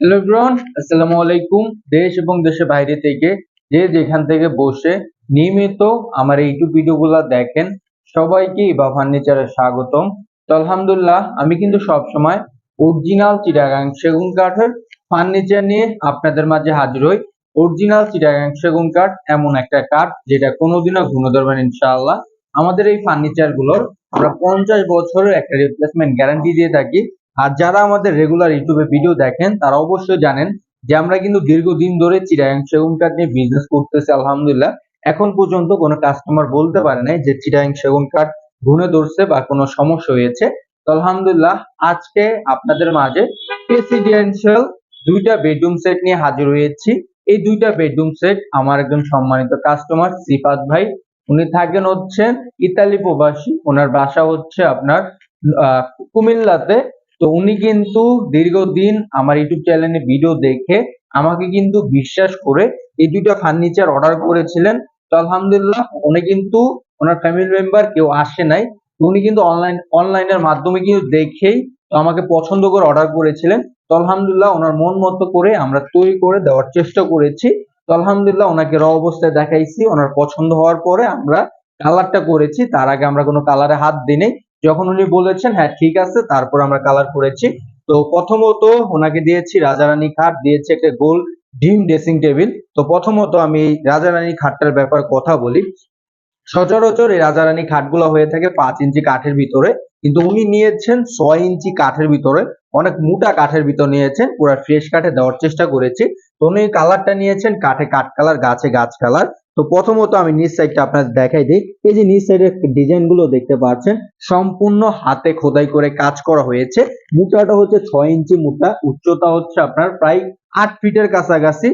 Hello ব্রন আসসালামু আলাইকুম। দেশ এবং দেশের বাইরে থেকে যে যেখান থেকে বসে নিয়মিত আমার ইউটিউব ভিডিওগুলো দেখেন, সবাইকে ইবা ফার্নিচারে স্বাগতম। তো আলহামদুলিল্লাহ, আমি কিন্তু সব সময় অরিজিনাল চিটাগাং সেগুন কাঠের ফার্নিচার নিয়ে আপনাদের মাঝে হাজির হই। অরিজিনাল চিটাগাং সেগুন কাঠ এমন একটা কাঠ যেটা কোনোদিনও ঘুনো ধরবেন ইনশাআল্লাহ। আমাদের এই ফার্নিচারগুলোর আমরা পঞ্চাশ বছরের একটা রিপ্লেসমেন্ট গ্যারান্টি দিয়ে থাকি। আর যারা আমাদের রেগুলার ইউটিউবে ভিডিও দেখেন, তারা অবশ্যই জানেন যে আমরা কিন্তু দীর্ঘদিন ধরে চিরাং সেগুন কাঠ নিয়ে বিজনেস করতেছি, আলহামদুলিল্লাহ। এখন পর্যন্ত কোনো কাস্টমার বলতে পারে নাই যে চিরাং সেগুন কাঠ ঘুনে ধরছে বা কোনো সমস্যা হয়েছে। তো আলহামদুলিল্লাহ, আজকে আপনাদের মাঝে প্রেসিডেন্সিয়াল দুইটা বেডরুম সেট নিয়ে হাজির হয়েছি। এই দুইটা বেডরুম সেট আমার একজন সম্মানিত কাস্টমার সিফাত ভাই। উনি থাকেন হচ্ছেন ইতালি প্রবাসী। ওনার বাসা হচ্ছে আপনার কুমিল্লাতে। তো উনি কিন্তু দীর্ঘদিন আমার ইউটিউব চ্যানেলে ভিডিও দেখে আমাকে কিন্তু বিশ্বাস করে এই দুইটা ফার্নিচার অর্ডার করেছিলেন। তো আলহামদুলিল্লাহ উনি কিন্তু ওনার ফ্যামিলি মেম্বার কেউ আসে নাই। উনি কিন্তু অনলাইন অনলাইনের মাধ্যমে কিন্তু দেখেই তো আমাকে পছন্দ করে অর্ডার করেছিলেন। তো আলহামদুলিল্লাহ ওনার মন মতো করে আমরা তৈরি করে দেওয়ার চেষ্টা করেছি। তো আলহামদুলিল্লাহ ওনাকে র অবস্থায় দেখাইছি। ওনার পছন্দ হওয়ার পরে আমরা কালারটা করেছি। তার আগে আমরা কোনো কালারে হাত দিই। যখন উনি বলেছেন হ্যাঁ ঠিক আছে, তারপর আমরা কালার করেছি। তো প্রথমত ওনাকে দিয়েছি রাজারানী খাট, দিয়েছি একটা গোল ডিম ড্রেসিং টেবিল তো প্রথমত আমি রাজারানী খাটটার ব্যাপার কথা বলি। সচরাচর এই রাজারানী খাটগুলো হয়ে থাকে পাঁচ ইঞ্চি কাঠের ভিতরে। কিন্তু উনি নিয়েছেন ছয় ইঞ্চি কাঠের ভিতরে। অনেক মোটা কাঠের ভিতর নিয়েছেন, পুরো ফ্রেশ কাঠে দেওয়ার চেষ্টা করেছি। তো উনি কালারটা নিয়েছেন, কাঠে কাঠ কালার গাছে গাছ কালার তো প্রথমত আমি নিচ সাইডটা আপনার দেখাই দিই। এই যে নিচ সাইডের ডিজাইনগুলো দেখতে পাচ্ছেন, সম্পূর্ণ হাতে খোদাই করে কাজ করা হয়েছে। মুটাটা হচ্ছে ছয় ইঞ্চি মুটা উচ্চতা হচ্ছে আপনার প্রায় আট ফিটের কাছাকাছি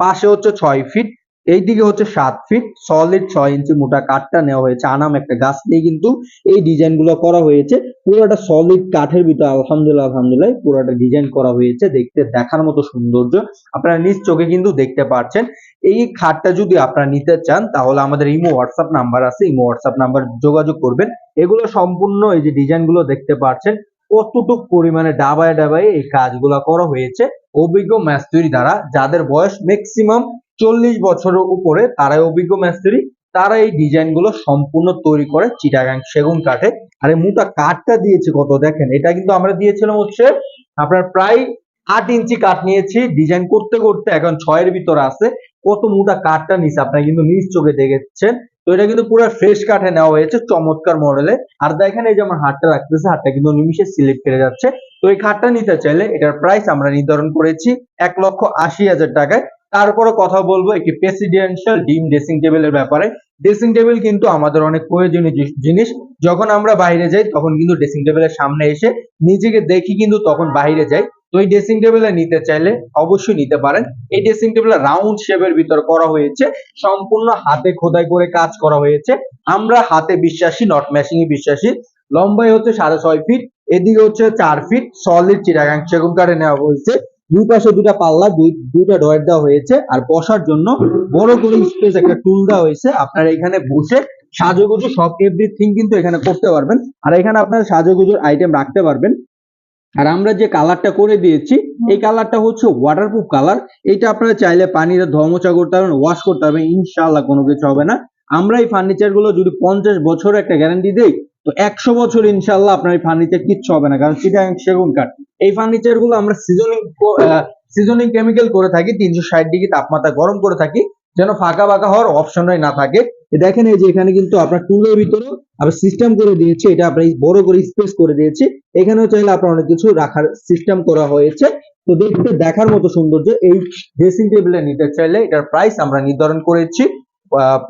পাশে হচ্ছে ছয় ফিট এইদিকে হচ্ছে সাত ফিট সলিড ছয় ইঞ্চি মোটা কাঠটা নেওয়া হয়েছে। আনাম একটা গাছ দিয়ে কিন্তু এই ডিজাইনগুলো করা হয়েছে। পুরোটা সলিড কাঠের ভিতরে, আলহামদুলিল্লাহ আলহামদুলিল্লাহ, পুরোটা ডিজাইন করা হয়েছে। দেখতে, দেখার মতো সৌন্দর্য আপনারা নিজ চোখে কিন্তু দেখতে পাচ্ছেন এই খাটটা যদি আপনারা নিতে চান, তাহলে আমাদের ইমো হোয়াটসঅ্যাপ নাম্বার আছে। ইমো হোয়াটসঅ্যাপ নাম্বার যোগাযোগ করবেন। এগুলো সম্পূর্ণ এই যে ডিজাইনগুলো দেখতে পাচ্ছেন কতটুক পরিমাণে ডাবায় ডাবায় এই কাজগুলো করা হয়েছে। অভিজ্ঞ মিস্ত্রি দ্বারা, যাদের বয়স ম্যাক্সিমাম চল্লিশ বছরের উপরে তারাই অভিজ্ঞ মিস্ত্রি তারা এই ডিজাইনগুলো সম্পূর্ণ তৈরি করে চিটাগাং সেগুন কাঠে। আর এই মোটা কাঠটা দিয়েছে কত দেখেন, এটা কিন্তু আমরা দিয়েছিলাম হচ্ছে আপনার প্রায় আট ইঞ্চি কাঠ নিয়েছি। ডিজাইন করতে করতে এখন ছয়ের ভিতরে আছে। কত মোটা কাঠটা নিচে আপনারা কিন্তু নিজ চোখে দেখেছেন। তো এটা কিন্তু পুরো ফ্রেশ কাঠে নেওয়া হয়েছে, চমৎকার মডেলে আর দেখেন এই যে আমার হাতটা রাখতেছে, হাতটা কিন্তু নিমিশে স্লিপ কেটে যাচ্ছে। তো এই খাটটা নিতে চাইলে এটার প্রাইস আমরা নির্ধারণ করেছি এক লক্ষ আশি হাজার টাকায়। তারপরে কথা বলব, একটি প্রেসিডেন্সিয়াল ডিম ড্রেসিং টেবিলের ব্যাপারে। ড্রেসিং টেবিল কিন্তু আমাদের অনেক প্রয়োজনীয় জিনিস যখন আমরা বাইরে যাই, তখন কিন্তু ড্রেসিং টেবিলের সামনে এসে নিজেকে দেখি কিন্তু তখন বাইরে যাই। তো এই ড্রেসিং টেবিলে নিতে চাইলে অবশ্যই নিতে পারেন। এই ড্রেসিং টেবিল রাউন্ড শেপের ভিতর করা হয়েছে। সম্পূর্ণ হাতে খোদাই করে কাজ করা হয়েছে। আমরা হাতে বিশ্বাসী নট ম্যাশিং এ বিশ্বাসী। লম্বাই হচ্ছে সাড়ে ছয় ফিট এদিকে হচ্ছে চার ফিট সলিড চিটাগাং সেগুন কাঠে নেওয়া হয়েছে। দুই পাশে দুটা পাল্লা, দুই, দুইটা ডয়ার দেওয়া হয়েছে, আর বসার জন্য বড় করে স্পেস একটা টুল দেওয়া হয়েছে। আপনারা এখানে বসে সাজুগুজু, সব এভরিথিং কিন্তু এখানে করতে পারবেন। আর এখানে আপনার সাজুগুজুর আইটেম রাখতে পারবেন। আর আমরা যে কালারটা করে দিয়েছি, এই কালারটা হচ্ছে ওয়াটারপ্রুফ কালার এটা আপনারা চাইলে পানিতে ধর্মচা করতে পারবেন ওয়াশ করতে পারবেন, ইনশাআল্লাহ কোনো কিছু হবে না। আমরা এই ফার্নিচারগুলো যদি পঞ্চাশ বছর একটা গ্যারান্টি দেই তো একশো বছর ইনশাল্লাহ আপনার এই ফার্নিচার কিচ্ছু হবে না, কারণ সেটা সেগুন কাঠ। এই ফার্নিচারগুলো আমরা সিজনিং সিজনিং কেমিক্যাল করে থাকি, তিনশো ষাট ডিগ্রি তাপমাত্রা গরম করে থাকি, যেন ফাঁকা ফাঁকা হওয়ার অপশনটাই না থাকে। দেখেন এই যে এখানে কিন্তু আপনার টুলের ভিতরে আবার সিস্টেম করে দিয়েছে, এটা আপনার বড় করে স্পেস করে দিয়েছি। এখানেও চাইলে আপনার অনেক কিছু রাখার সিস্টেম করা হয়েছে। তো দেখতে দেখার মতো সৌন্দর্য, এই ড্রেসিং টেবিলে নিতে চাইলে এটার প্রাইস আমরা নির্ধারণ করেছি।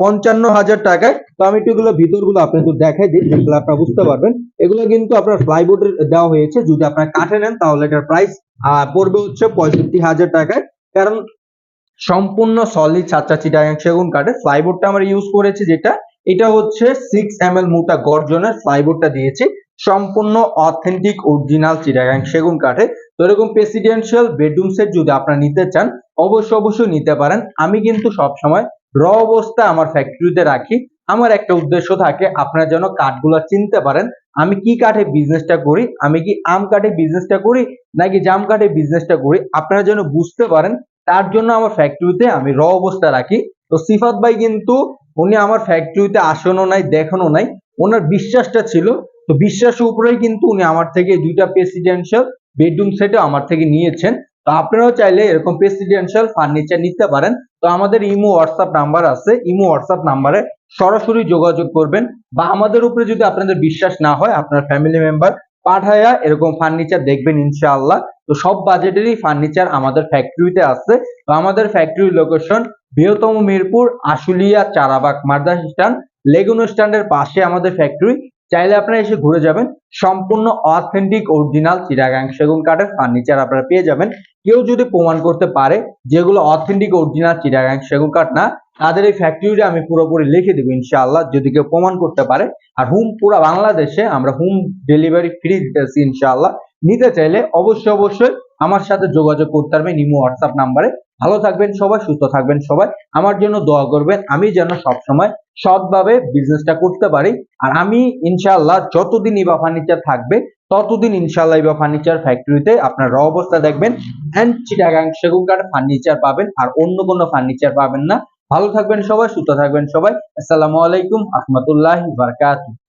পঞ্চান্ন হাজার টাকায় তো আমি একটু এগুলো ভিতরগুলো আপনাদের দেখাই দিই তাহলে আপনারা বুঝতে পারবেন। এগুলো কিন্তু আপনার ফ্লাইবোর্ডের দেওয়া হয়েছে, যদি আপনার কাঠে নেন তাহলে এটার প্রাইস পড়বে হচ্ছে পঁয়ষট্টি হাজার টাকায়। কারণ সম্পূর্ণ সলিড সাতটা চিটাগাং সেগুন কাঠে প্লাইবোর্ডটা আমরা ইউজ করেছি যেটা, এটা হচ্ছে সিক্স এম এল মোটা গর্জনের ফ্লাইবোর্ডটা দিয়েছি। সম্পূর্ণ অথেন্টিক অরিজিনাল চিটাগাং সেগুন কাঠে এরকম প্রেসিডেন্সিয়াল বেডরুম সেট যদি আপনারা নিতে চান, অবশ্যই অবশ্যই নিতে পারেন। আমি কিন্তু সব সময় র অবস্থা আমার ফ্যাক্টরিতে রাখি। আমার একটা উদ্দেশ্য থাকে, আপনারা যেন কাঠগুলো চিনতে পারেন, আমি কি কাঠে বিজনেসটা করি, আমি কি আম কাঠে বিজনেসটা করি, নাকি জাম কাঠে বিজনেসটা করি, আপনারা যেন বুঝতে পারেন, তার জন্য আমার ফ্যাক্টরিতে আমি র অবস্থা রাখি। তো সিফাত ভাই কিন্তু, উনি আমার ফ্যাক্টরিতে আসনও নাই দেখানো নাই, ওনার বিশ্বাসটা ছিল, তো বিশ্বাসের উপরেই কিন্তু উনি আমার থেকে দুইটা প্রেসিডেন্সিয়াল বেডরুম সেটও আমার থেকে নিয়েছেন। তো আপনারাও চাইলে এরকম প্রেসিডেন্সিয়াল ফার্নিচার নিতে পারেন। তো আমাদের ইমো হোয়াটসঅ্যাপ নাম্বার আছে। ইমো হোয়াটসঅ্যাপ নাম্বারে সরাসরি যোগাযোগ করবেন। বা আমাদের উপরে যদি আপনাদের বিশ্বাস না হয়, আপনার ফ্যামিলি মেম্বার পাঠায়া এরকম ফার্নিচার দেখবেন ইনশাআল্লাহ। তো সব বাজেটেরই ফার্নিচার আমাদের ফ্যাক্টরিতে আছে। তো আমাদের ফ্যাক্টরি লোকেশন বৃহত্তম মিরপুর আশুলিয়া চারাবাগ মাদ্রাস স্ট্যান্ড লেগুনো স্ট্যান্ডের পাশে আমাদের ফ্যাক্টরি চাইলে আপনারা এসে ঘুরে যাবেন। সম্পূর্ণ অথেন্টিক অরিজিনাল চিরাগাং সেগুন কাঠের ফার্নিচার আপনারা পেয়ে যাবেন। কেউ যদি প্রমাণ করতে পারে যেগুলো অথেন্টিক অরিজিনাল চিরাগাং সেগুন কাঠ না, তাদের এই ফ্যাক্টরিটা আমি পুরোপুরি লিখে দেবো ইনশাআল্লাহ, যদি কেউ প্রমাণ করতে পারে। আর হোম, পুরো বাংলাদেশে আমরা হোম ডেলিভারি ফ্রি দিতেছি ইনশাআল্লাহ। নিতে চাইলে অবশ্যই অবশ্যই আমার সাথে যোগাযোগ করতে পারবেন, ইমো, হোয়াটসঅ্যাপ নাম্বারে। ভালো থাকবেন, সবাই সুস্থ থাকবেন, সবাই আমার জন্য দোয়া করবেন। আমি যেন সবসময় সৎভাবে বিজনেসটা করতে পারি। আর আমি ইনশাআল্লাহ যতদিন ইবা ফার্নিচার থাকবে, ততদিন ইনশাআল্লাহ ইবা ফার্নিচার ফ্যাক্টরিতে আপনার র অবস্থা দেখবেন অ্যান্ড চিটাগাং সেগুন কাঠ ফার্নিচার পাবেন আর অন্য কোনো ফার্নিচার পাবেন না। ভালো থাকবেন সবাই, সুস্থ থাকবেন সবাই। আসসালামু আলাইকুম রহমতুল্লাহ বারকাতুহ।